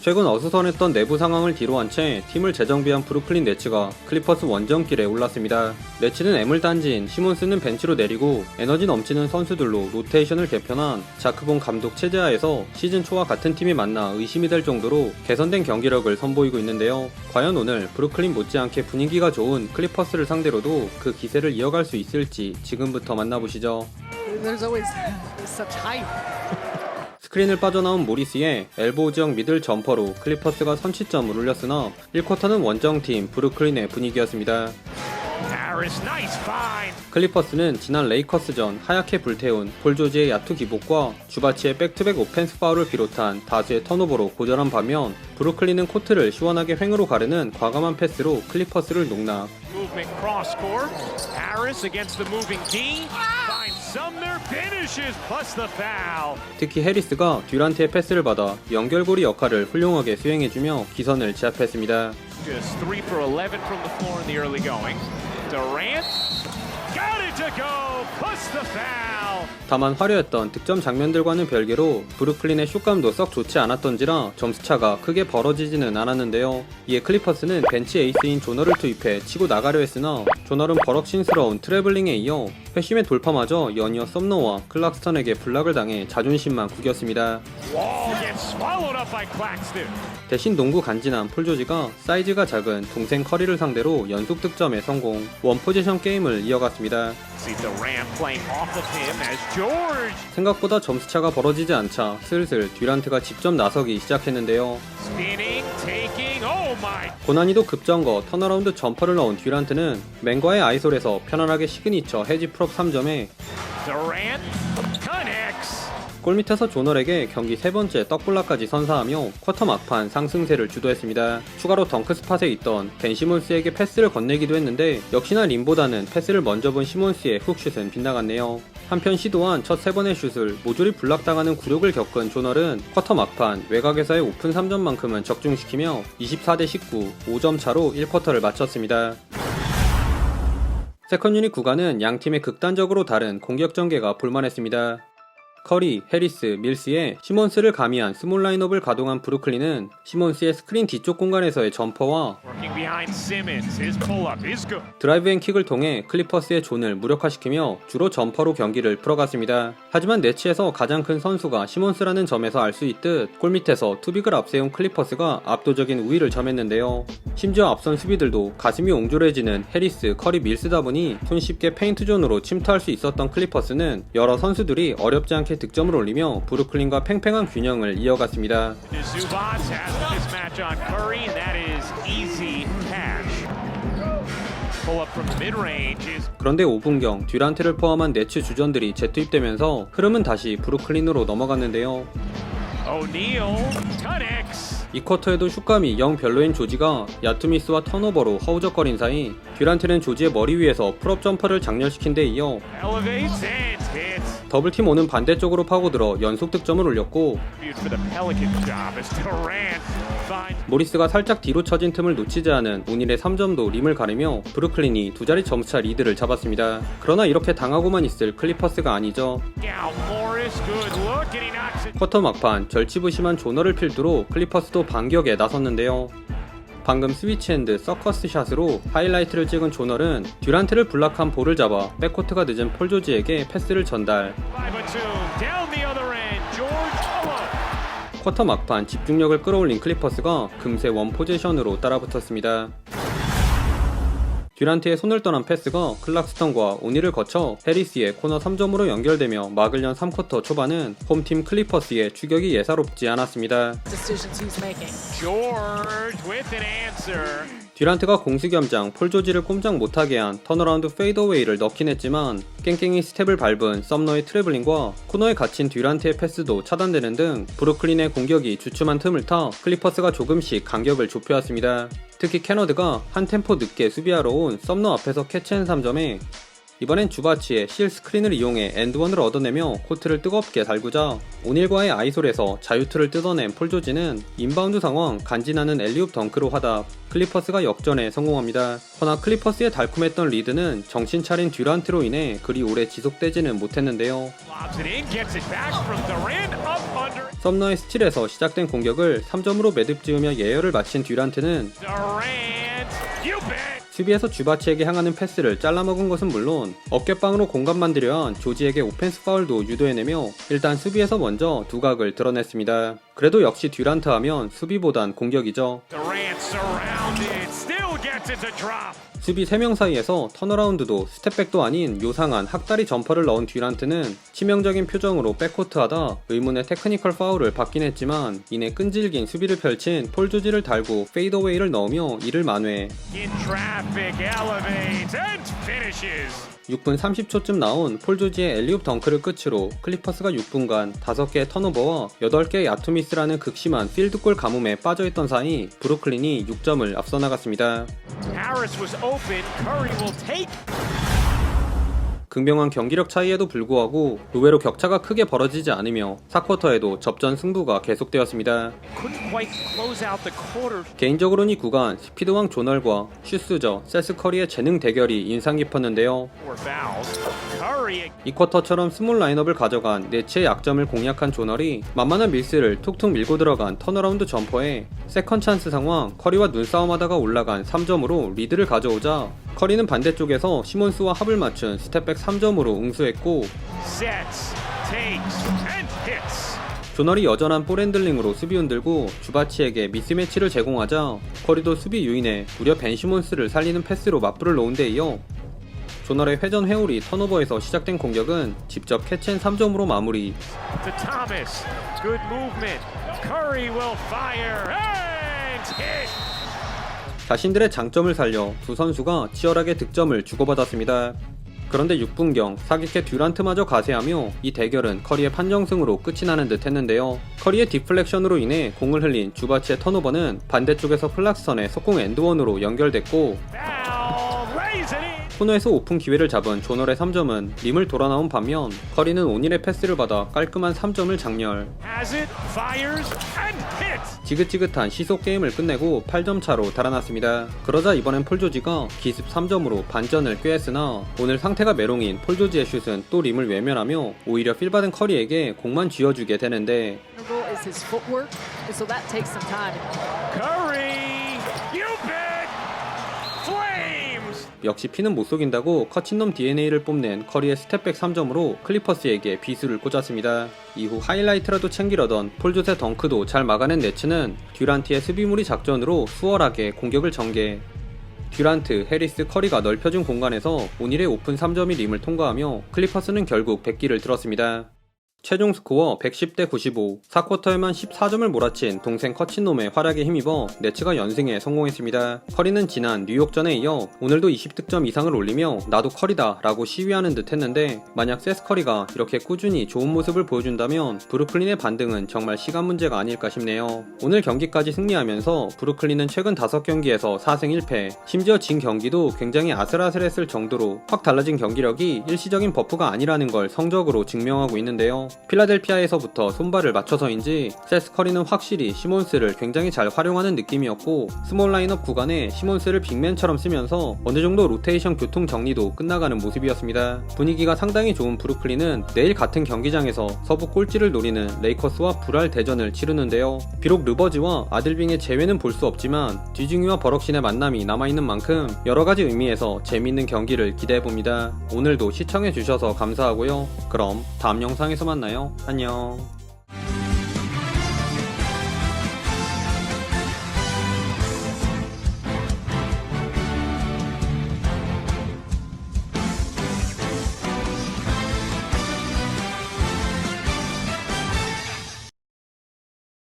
최근 어수선했던 내부 상황을 뒤로한 채 팀을 재정비한 브루클린 네츠가 클리퍼스 원정길에 올랐습니다. 네츠는 애물 단지인 시몬스는 벤치로 내리고 에너지 넘치는 선수들로 로테이션을 개편한 자크본 감독 체제하에서 시즌 초와 같은 팀이 만나 의심이 될 정도로 개선된 경기력을 선보이고 있는데요. 과연 오늘 브루클린 못지않게 분위기가 좋은 클리퍼스를 상대로도 그 기세를 이어갈 수 있을지 지금부터 만나보시죠. 스크린을 빠져나온 모리스의 엘보우 지역 미들 점퍼로 클리퍼스가 선취점을 올렸으나 1쿼터는 원정팀 브루클린의 분위기였습니다. 클리퍼스는 지난 레이커스전 하얗게 불태운 폴 조지의 야투 기복과 주바치의 백투백 오펜스 파울을 비롯한 다수의 턴오버로 고전한 반면 브루클린은 코트를 시원하게 횡으로 가르는 과감한 패스로 클리퍼스를 농락. 특히 해리스가 듀란트의 패스를 받아 연결고리 역할을 훌륭하게 수행해주며 기선을 제압했습니다. Just three for 11 from the floor in the early going. Durant got it to go, plus the foul. 다만 화려했던 득점 장면들과는 별개로 브루클린의 슛감도 썩 좋지 않았던지라 점수차가 크게 벌어지지는 않았는데요. 이에 클리퍼스는 벤치 에이스인 조너를 투입해 치고 나가려 했으나 조널은 버럭신스러운 트래블링에 이어 회심의 돌파마저 연이어 썸너와 클락스턴에게 블락을 당해 자존심만 구겼습니다. 대신 농구 간지난 폴조지가 사이즈가 작은 동생 커리를 상대로 연속 득점에 성공, 원 포지션 게임을 이어갔습니다. 생각보다 점수차가 벌어지지 않자 슬슬 듀란트가 직접 나서기 시작했는데요. Oh! 고난이도 급정거 턴어라운드 점퍼를 넣은 듀란트는 맨과의 아이솔에서 편안하게 시그니처 해지 프롭 3점에 Durant connects. 골 밑에서 조널에게 경기 세 번째 떡블락까지 선사하며 쿼터 막판 상승세를 주도했습니다. 추가로 덩크 스팟에 있던 벤 시몬스에게 패스를 건네기도 했는데 역시나 림보다는 패스를 먼저 본 시몬스의 훅슛은 빗나갔네요. 한편 시도한 첫 세 번의 슛을 모조리 블락당하는 굴욕을 겪은 조널은 쿼터 막판 외곽에서의 오픈 3점만큼은 적중시키며 24대 19, 5점 차로 1쿼터를 마쳤습니다. 세컨 유닛 구간은 양 팀의 극단적으로 다른 공격 전개가 볼만했습니다. 커리, 해리스, 밀스에 시몬스를 가미한 스몰 라인업을 가동한 브루클린은 시몬스의 스크린 뒤쪽 공간에서의 점퍼와. 드라이브 앤 킥을 통해 클리퍼스의 존을 무력화시키며 주로 점퍼로 경기를 풀어갔습니다. 하지만 네치에서 가장 큰 선수가 시몬스라는 점에서 알 수 있듯 골 밑에서 투빅을 앞세운 클리퍼스가 압도적인 우위를 점했는데요. 심지어 앞선 수비들도 가슴이 옹졸해지는 해리스, 커리, 밀스다 보니 손쉽게 페인트 존으로 침투할 수 있었던 클리퍼스는 여러 선수들이 어렵지 않게 득점을 올리며 브루클린과 팽팽한 균형을 이어갔습니다. 그런데 5분경 듀란트를 포함한 네츠 주전들이 재투입되면서 흐름은 다시 브루클린으로 넘어갔는데요. 이 쿼터에도 슛감이 영 별로인 조지가 야투미스와 턴오버로 허우적거린 사이 듀란트는 조지의 머리 위에서 풀업 점퍼를 장렬시킨 데 이어. 더블팀 오는 반대쪽으로 파고들어 연속 득점을 올렸고 모리스가 살짝 뒤로 쳐진 틈을 놓치지 않은 오닐의 3점도 림을 가르며 브루클린이 두 자리 점차 리드를 잡았습니다. 그러나 이렇게 당하고만 있을 클리퍼스가 아니죠. 쿼터 막판 절치부심한 조너를 필두로 클리퍼스도 반격에 나섰는데요. 방금 스위치핸드 서커스 샷으로 하이라이트를 찍은 조널은 듀란트를 블락한 볼을 잡아 백코트가 늦은 폴 조지에게 패스를 전달. 쿼터 막판 집중력을 끌어올린 클리퍼스가 금세 원 포지션으로 따라붙었습니다. 듀란트의 손을 떠난 패스가 클락스턴과 오니를 거쳐 해리스의 코너 3점으로 연결되며 막을 연 3쿼터 초반은 홈팀 클리퍼스의 추격이 예사롭지 않았습니다. 듀란트가 공수겸장 폴 조지를 꼼짝 못하게 한 턴어라운드 페이더웨이를 넣긴 했지만 깽깽이 스텝을 밟은 썸너의 트래블링과 코너에 갇힌 듀란트의 패스도 차단되는 등 브루클린의 공격이 주춤한 틈을 타 클리퍼스가 조금씩 간격을 좁혀왔습니다. 특히 캐너드가 한 템포 늦게 수비하러 온 썸너 앞에서 캐치한 3점에 이번엔 주바치의 실 스크린을 이용해 엔드원을 얻어내며 코트를 뜨겁게 달구자 오닐과의 아이솔에서 자유투를 뜯어낸 폴 조지는 인바운드 상황 간지나는 엘리웁 덩크로 하다 클리퍼스가 역전에 성공합니다. 허나 클리퍼스의 달콤했던 리드는 정신 차린 듀란트로 인해 그리 오래 지속되지는 못했는데요. 썸너의 스틸에서 시작된 공격을 3점으로 매듭 지으며 예열을 마친 듀란트는. 수비에서 주바치에게 향하는 패스를 잘라먹은 것은 물론 어깨빵으로 공간 만들려 한 조지에게 오펜스 파울도 유도해내며 일단 수비에서 먼저 두각을 드러냈습니다. 그래도 역시 듀란트 하면 수비보단 공격이죠. 수비 3명 사이에서 턴어라운드도 스텝백도 아닌 요상한 학다리 점퍼를 넣은 듀란트는 치명적인 표정으로 백코트하다 의문의 테크니컬 파울을 받긴 했지만 이내 끈질긴 수비를 펼친 폴 조지를 달고 페이더웨이를 넣으며 이를 만회 In traffic, elevates and finishes. 6분 30초쯤 나온 폴 조지의 엘리웁 덩크를 끝으로 클리퍼스가 6분간 5개의 턴오버와 8개의 야투미스라는 극심한 필드골 가뭄에 빠져있던 사이 브루클린이 6점을 앞서 나갔습니다. 극명한 경기력 차이에도 불구하고 의외로 격차가 크게 벌어지지 않으며 4쿼터에도 접전 승부가 계속되었습니다. 개인적으로는 이 구간 스피드왕 조널과 슈스저, 세스 커리의 재능 대결이 인상 깊었는데요. 이 쿼터처럼 스몰 라인업을 가져간 네츠의 약점을 공략한 조널이 만만한 밀스를 툭툭 밀고 들어간 턴어라운드 점퍼에 세컨 찬스 상황 커리와 눈싸움하다가 올라간 3점으로 리드를 가져오자 커리는 반대쪽에서 시몬스와 합을 맞춘 스텝백 3점으로 응수했고. 조널이 여전한 볼 핸들링으로 수비 흔들고 주바치에게 미스매치를 제공하자 커리도 수비 유인해 무려 벤 시몬스를 살리는 패스로 맞불을 놓은 데 이어 조널의 회전 회오리 턴오버에서 시작된 공격은 직접 캐치앤 3점으로 마무리. 자신들의 장점을 살려 두 선수가 치열하게 득점을 주고받았습니다. 그런데 6분경 사기캐 듀란트마저 가세하며 이 대결은 커리의 판정승으로 끝이 나는 듯 했는데요. 커리의 디플렉션으로 인해 공을 흘린 주바치의 턴오버는 반대쪽에서 플락스선의 속공 엔드원으로 연결됐고 코너에서 오픈 기회를 잡은 조널의 3점은 림을 돌아 나온 반면 커리는 오닐의 패스를 받아 깔끔한 3점을 장렬. Has it. Fires and hits. 지긋지긋한 시속 게임을 끝내고 8점 차로 달아났습니다. 그러자 이번엔 폴조지가 기습 3점으로 반전을 꾀했으나 오늘 상태가 메롱인 폴조지의 슛은 또 림을 외면하며 오히려 필받은 커리에게 공만 쥐어주게 되는데 Vulnerable is his footwork, and so that takes some time. Curry. You bet. Flames. 역시 피는 못 속인다고 커친놈 DNA를 뽐낸 커리의 스텝백 3점으로 클리퍼스에게 비수를 꽂았습니다. 이후 하이라이트라도 챙기려던 폴조세 덩크도 잘 막아낸 네츠는 듀란트의 수비무리 작전으로 수월하게 공격을 전개. 듀란트, 해리스, 커리가 넓혀준 공간에서 오닐의 오픈 3점이 림을 통과하며 클리퍼스는 결국 100기를 들었습니다. 최종 스코어 110대 95, 4쿼터에만 14점을 몰아친 동생 커친놈의 활약에 힘입어 네츠가 연승에 성공했습니다. 커리는 지난 뉴욕전에 이어 오늘도 20득점 이상을 올리며 나도 커리다 라고 시위하는 듯 했는데 만약 세스 커리가 이렇게 꾸준히 좋은 모습을 보여준다면 브루클린의 반등은 정말 시간 문제가 아닐까 싶네요. 오늘 경기까지 승리하면서 브루클린은 최근 5경기에서 4승 1패, 심지어 진 경기도 굉장히 아슬아슬했을 정도로 확 달라진 경기력이 일시적인 버프가 아니라는 걸 성적으로 증명하고 있는데요. 필라델피아에서부터 손발을 맞춰서인지 세스 커리는 확실히 시몬스를 굉장히 잘 활용하는 느낌이었고 스몰 라인업 구간에 시몬스를 빅맨처럼 쓰면서 어느 정도 로테이션 교통 정리도 끝나가는 모습이었습니다. 분위기가 상당히 좋은 브루클린은 내일 같은 경기장에서 서부 꼴찌를 노리는 레이커스와 불알 대전을 치르는데요. 비록 르버즈와 아들빙의 재회는 볼 수 없지만 뒤중이와 버럭신의 만남이 남아있는 만큼 여러 가지 의미에서 재밌는 경기를 기대해 봅니다. 오늘도 시청해 주셔서 감사하고요. 그럼 다음 영상에서 만나요. 안녕.